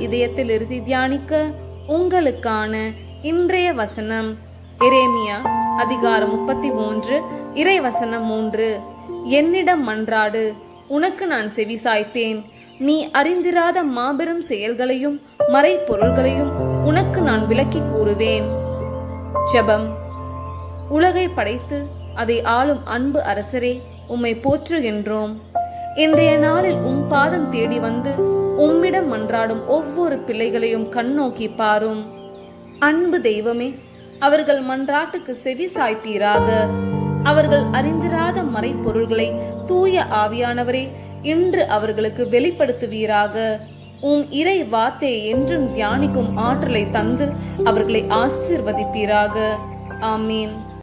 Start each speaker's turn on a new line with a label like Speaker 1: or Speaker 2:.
Speaker 1: இதயத்தில் இறுதி தியானிக்க உங்களுக்கான இன்றைய வசனம். எரேமியா அதிகாரம் முப்பத்தி மூன்று இறை வசனம் மூன்று. என்னிடம் மன்றாடு உனக்கு நான் செவி சாய்ப்பேன். நீ அறிந்திராத மாபெரும் செயல்களையும் மறைப்பொருள்களையும் உனக்கு நான் விளக்கி கூறுவேன். ஜெபம். உலகை படைத்து அதை ஆளும் அன்பு அரசரே உம்மை போற்றுகின்றோம் இன்றைய நாளில் உம் பாதம் தேடி வந்து உம்மிடம் மன்றாடும் ஒவ்வொரு பிள்ளைகளையும் கண்ணோக்கி பாரும். அன்பு தெய்வமே அவர்கள் மன்றாட்டுக்கு செவி சாய்ப்பீராக. அவர்கள் அறிந்திராத மறைப்பொருள்களை தூய ஆவியானவரே இன்று அவர்களுக்கு வெளிப்படுத்துவீராக. உம் இறை வார்த்தையை என்றும் தியானிக்கும் ஆற்றலை தந்து அவர்களை ஆசிர்வதிப்பீராக. ஆமீன்.